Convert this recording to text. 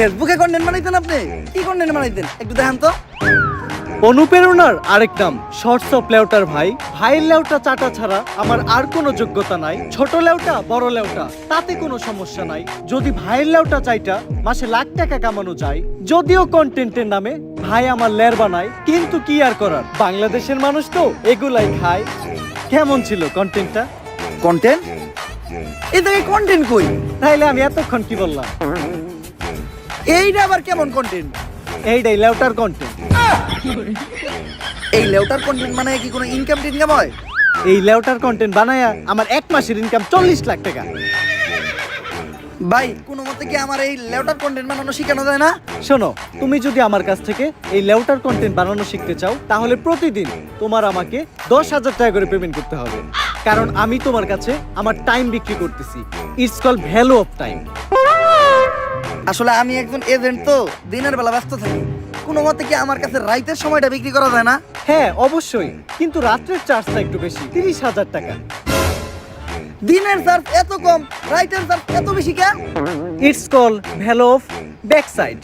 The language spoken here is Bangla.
ফেসবুকে কন্টেন্ট বানাইতেন আপনি? কি কন্টেন্ট বানাইতেন? একটু দেখান তো। অনুপ্রেরণার আরেক নাম শর্টস অফ লেউটার ভাই। ভাইয়ের লেউটা চাটা ছাড়া আমার আর কোনো যোগ্যতা নাই। ছোট লেউটা বড় লেউটা তাতে কোনো সমস্যা নাই। যদি ভাইয়ের লেউটা চাইটা মাসে লাখ টাকা কামানো যায়। যদিও কন্টেন্টের নামে ভাই আমার লের বানায় কিন্তু কি আর করার? বাংলাদেশের মানুষ তো এগুলাই খায়। কেমন ছিল কন্টেন্টটা কন্টেন্ট থেকে কন্টেন্ট কই? তাইলে আমি এতক্ষণ কি বললাম? এইটা আবার কেমন কন্টেন্ট এইটাই লেউটার কন্টেন্ট এই লেউটার কন্টেন্ট মানে কি কোনো ইনকাম টিনকাম হয়? এই লেউটার কন্টেন্ট বানায়া আমার এক মাসের ইনকাম চল্লিশ লাখ টাকা। ভাই কোনো মতে কি আমার এই লেউটার কন্টেন্ট বানানো শেখানো যায় না? শোনো তুমি যদি আমার কাছ থেকে এই লেউটার কন্টেন্ট বানানো শিখতে চাও তাহলে প্রতিদিন তোমার আমাকে দশ হাজার টাকা করে পেমেন্ট করতে হবে। কারণ আমি তোমার কাছে আমার টাইম বিক্রি করতেছি। It's call value of time আসলে আমি একজন এজেন্ট তো দিনের বেলা ব্যস্ত থাকি। কোনো মতে কি আমার কাছে রাইতের সময়টা বিক্রি করা যায় না? হ্যাঁ অবশ্যই। কিন্তু রাত্রের চার্জটা একটু বেশি তিরিশ হাজার টাকা। দিনের চার্জ এত কম রাইটের চার্জ এত বেশি কেন? It's call value of back side